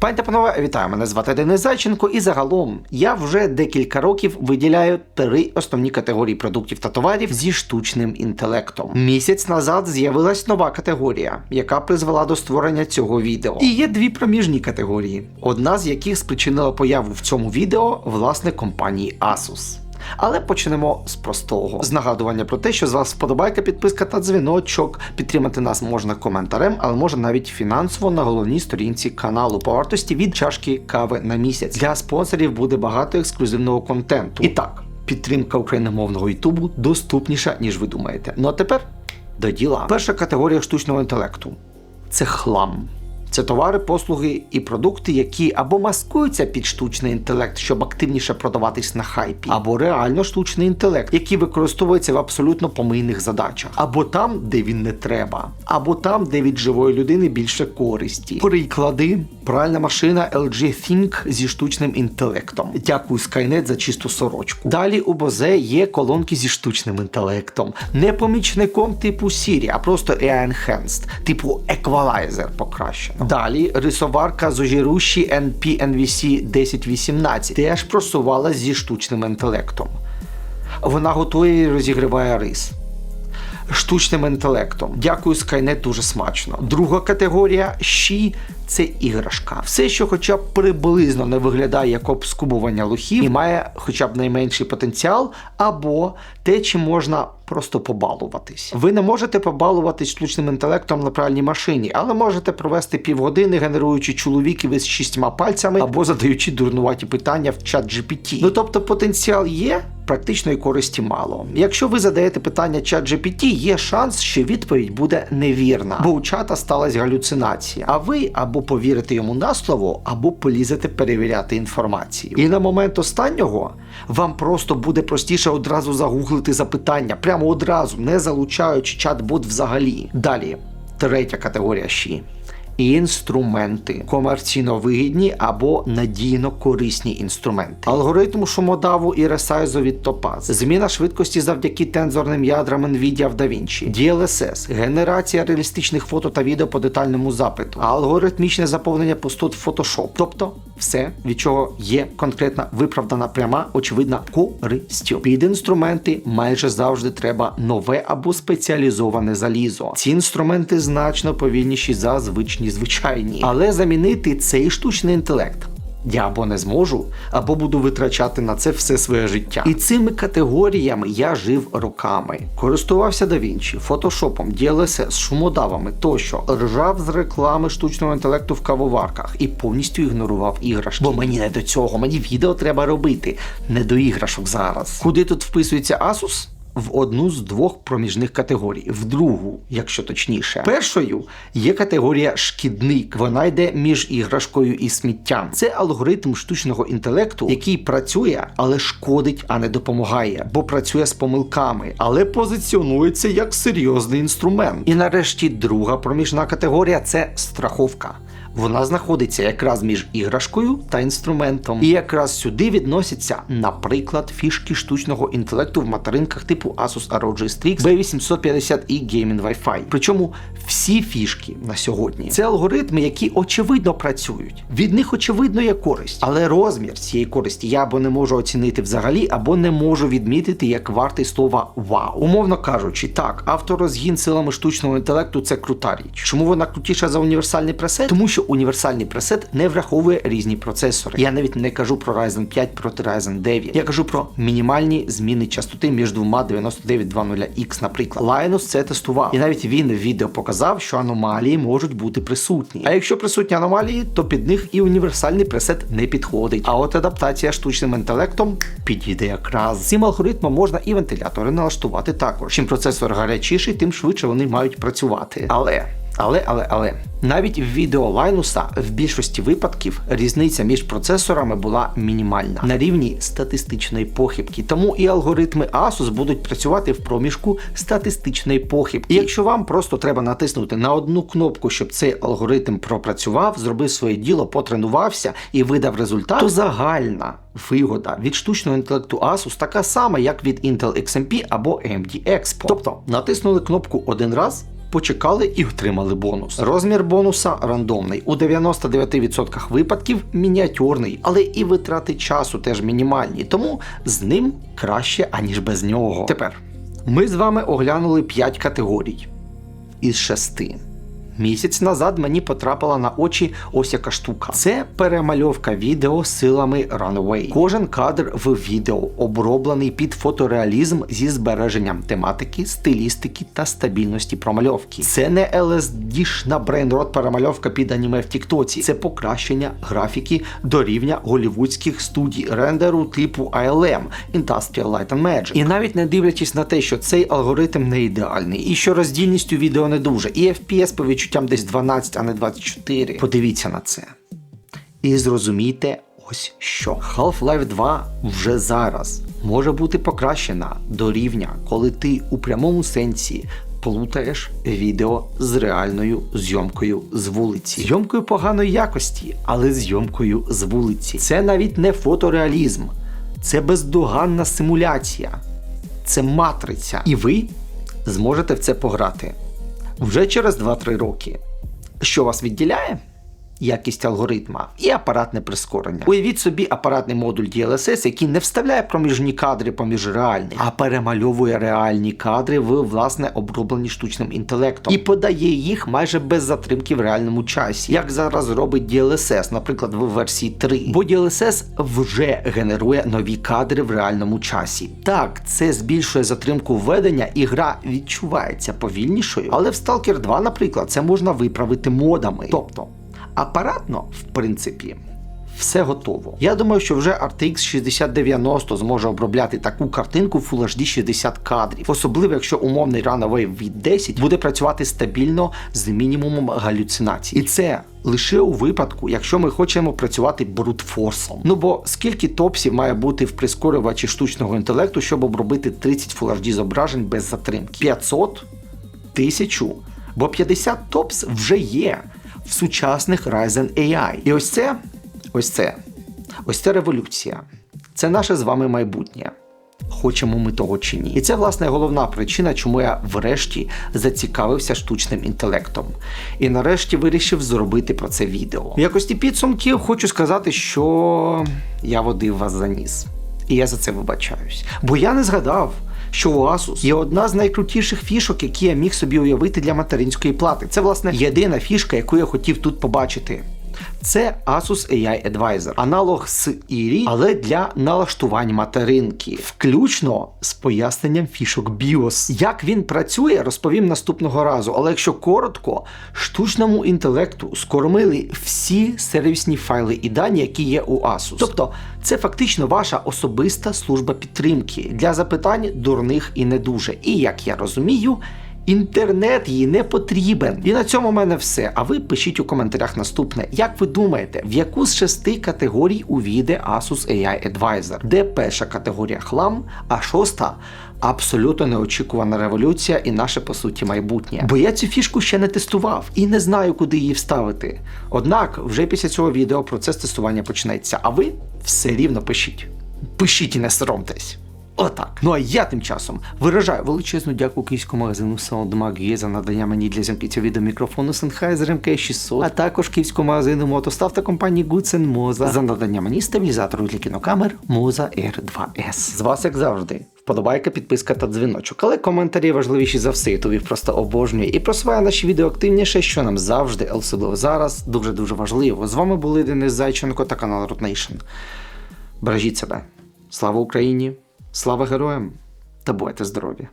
Пані та панове, вітаю! Мене звати Денис Зайченко, і загалом я вже декілька років виділяю три основні категорії продуктів та товарів зі штучним інтелектом. Місяць назад з'явилась нова категорія, яка призвела до створення цього відео. І є дві проміжні категорії, одна з яких спричинила появу в цьому відео власне компанії Asus. Але почнемо з простого. З нагадування про те, що з вас вподобайка, підписка та дзвіночок. Підтримати нас можна коментарем, але можна навіть фінансово на головній сторінці каналу по вартості від чашки кави на місяць. Для спонсорів буде багато ексклюзивного контенту. І так, підтримка україномовного Ютубу доступніша, ніж ви думаєте. Ну а тепер до діла. Перша категорія штучного інтелекту це хлам. Це товари, послуги і продукти, які або маскуються під штучний інтелект, щоб активніше продаватись на хайпі, або реально штучний інтелект, який використовується в абсолютно помийних задачах, або там, де він не треба, або там, де від живої людини більше користі. Приклади: пральна машина LG Think зі штучним інтелектом. Дякую Skynet за чисту сорочку. Далі у Бозе є колонки зі штучним інтелектом, не помічником типу Siri, а просто AI Enhanced, типу Equalizer покращено. Далі рисоварка Зожіруші NP NVC 1018 теж просувалась зі штучним інтелектом. Вона готує і розігріває рис. Штучним інтелектом. Дякую, Skynet дуже смачно. Друга категорія щі це іграшка. Все, що хоча б приблизно не виглядає як обскубування лохів і має хоча б найменший потенціал, або те, чим можна просто побалуватись. Ви не можете побалуватись штучним інтелектом на пральній машині, але можете провести півгодини, генеруючи чоловіків із шістьма пальцями або задаючи дурнуваті питання в чат GPT. Ну тобто потенціал є. Практичної користі мало. Якщо ви задаєте питання чат GPT, є шанс, що відповідь буде невірна, бо у чата сталася галюцинація. А ви або повірите йому на слово, або полізете перевіряти інформацію. І на момент останнього вам просто буде простіше одразу загуглити запитання, прямо одразу, не залучаючи чат-бот взагалі. Далі, третя категорія щі. Інструменти. Комерційно вигідні або надійно корисні інструменти. Алгоритм шумодаву і ресайзу від Topaz, зміна швидкості завдяки тензорним ядрам NVIDIA в DaVinci, DLSS, генерація реалістичних фото та відео по детальному запиту, алгоритмічне заповнення пустот в Photoshop. Тобто все, від чого є конкретна виправдана пряма, очевидна користю. Під інструменти майже завжди треба нове або спеціалізоване залізо. Ці інструменти значно повільніші за звичні звичайні, але замінити цей штучний інтелект. Я або не зможу, або буду витрачати на це все своє життя. І цими категоріями я жив роками. Користувався DaVinci, фотошопом, DLSS, шумодавами тощо, ржав з реклами штучного інтелекту в кавоварках і повністю ігнорував іграшки. Бо мені не до цього, мені відео треба робити, не до іграшок зараз. Куди тут вписується Asus? В одну з двох проміжних категорій, в другу, якщо точніше. Першою є категорія шкідник. Вона йде між іграшкою і сміттям. Це алгоритм штучного інтелекту, який працює, але шкодить, а не допомагає, бо працює з помилками, але позиціонується як серйозний інструмент. І нарешті друга проміжна категорія це страховка. Вона знаходиться якраз між іграшкою та інструментом. І якраз сюди відносяться, наприклад, фішки штучного інтелекту в материнках типу Asus ROG Strix B850i Gaming Wi-Fi. Причому всі фішки на сьогодні це алгоритми, які очевидно працюють. Від них очевидно є користь, але розмір цієї користі я або не можу оцінити взагалі, або не можу відмітити як вартий слова вау. Умовно кажучи, так, авторозгін силами штучного інтелекту це крута річ. Чому вона крутіша за універсальний пресет? Тому що універсальний пресет не враховує різні процесори. Я навіть не кажу про Ryzen 5 проти Ryzen 9. Я кажу про мінімальні зміни частоти між двома 9920X, наприклад. Linus це тестував, і навіть він в відео показав, що аномалії можуть бути присутні. А якщо присутні аномалії, то під них і універсальний пресет не підходить. А от адаптація штучним інтелектом підійде якраз. Цим алгоритмом можна і вентилятори налаштувати також. Чим процесор гарячіший, тим швидше вони мають працювати. Але. Але, але, але навіть в відео Лайнуса в більшості випадків різниця між процесорами була мінімальна на рівні статистичної похибки. Тому і алгоритми Asus будуть працювати в проміжку статистичної похибки. І якщо вам просто треба натиснути на одну кнопку, щоб цей алгоритм пропрацював, зробив своє діло, потренувався і видав результат, то загальна вигода від штучного інтелекту Asus така сама, як від Intel XMP або AMD Expo. Тобто натиснули кнопку один раз почекали і отримали бонус. Розмір бонуса рандомний. У 99% випадків мініатюрний, але і витрати часу теж мінімальні, тому з ним краще, аніж без нього. Тепер ми з вами оглянули 5 категорій із 6. Місяць назад мені потрапила на очі ось яка штука. Це перемальовка відео силами Runaway. Кожен кадр в відео оброблений під фотореалізм зі збереженням тематики, стилістики та стабільності промальовки. Це не LSD-шна брейнрот перемальовка під аніме в Тіктоці. Це покращення графіки до рівня голівудських студій рендеру типу ILM Industrial Light and Magic. І навіть не дивлячись на те, що цей алгоритм не ідеальний, і що роздільність у відео не дуже, і FPS по відчуттям десь 12, а не 24. Подивіться на це. І зрозумійте ось що. Half-Life 2 вже зараз може бути покращена до рівня, коли ти у прямому сенсі плутаєш відео з реальною зйомкою з вулиці. Зйомкою поганої якості, але зйомкою з вулиці. Це навіть не фотореалізм, це бездоганна симуляція, це матриця. І ви зможете в це пограти вже через 2-3 роки. Що вас відділяє? Якість алгоритма і апаратне прискорення. Уявіть собі апаратний модуль DLSS, який не вставляє проміжні кадри поміж реальні, а перемальовує реальні кадри в власне оброблені штучним інтелектом і подає їх майже без затримки в реальному часі, як зараз робить DLSS, наприклад, в версії 3. Бо DLSS вже генерує нові кадри в реальному часі. Так, це збільшує затримку введення, і гра відчувається повільнішою, але в Stalker 2, наприклад, це можна виправити модами. Тобто. Апаратно, в принципі, все готово. Я думаю, що вже RTX 6090 зможе обробляти таку картинку Full HD 60 кадрів, особливо якщо умовний Runaway від 10 буде працювати стабільно з мінімумом галюцинацій. І це лише у випадку, якщо ми хочемо працювати брутфорсом. Ну бо скільки топсів має бути в прискорювачі штучного інтелекту, щоб обробити 30 Full HD зображень без затримки? 500? Тисячу? Бо 50 топс вже є в сучасних Ryzen AI. І ось це, ось це, ось це революція. Це наше з вами майбутнє. Хочемо ми того чи ні. І це, власне, головна причина, чому я врешті зацікавився штучним інтелектом. І нарешті вирішив зробити про це відео. В якості підсумків хочу сказати, що я водив вас за ніс. І я за це вибачаюсь. Бо я не згадав, що у Asus є одна з найкрутіших фішок, які я міг собі уявити для материнської плати. Це, власне, єдина фішка, яку я хотів тут побачити. Це Asus AI Advisor, аналог з IRI, але для налаштувань материнки, включно з поясненням фішок BIOS. Як він працює, розповім наступного разу. Але якщо коротко, штучному інтелекту скормили всі сервісні файли і дані, які є у Asus. Тобто, це фактично ваша особиста служба підтримки для запитань дурних і не дуже. І як я розумію. Інтернет їй не потрібен. І на цьому в мене все. А ви пишіть у коментарях наступне. Як ви думаєте, в яку з шести категорій увійде Asus AI Advisor? Де перша категорія хлам, а шоста абсолютно неочікувана революція і наше по суті майбутнє. Бо я цю фішку ще не тестував і не знаю, куди її вставити. Однак, вже після цього відео процес тестування почнеться. А ви все рівно пишіть. Пишіть і не соромтесь. Отак. Ну а я тим часом виражаю величезну дяку київському магазину SoundMag за надання мені для зйомки цього відео мікрофону Sennheiser MK600, а також київському магазину Мотостав та компанії Goodsen Moza за надання мені стабілізатору для кінокамер Moza R2S. З вас, як завжди. Вподобайка, підписка та дзвіночок, але коментарі важливіші за все, їх просто обожнює і просуває наші відео активніше, що нам завжди, особливо зараз, дуже-дуже важливо. З вами були Денис Зайченко та канал Root Бережіть себе. Слава Україні! Слава героям та будьте здорові!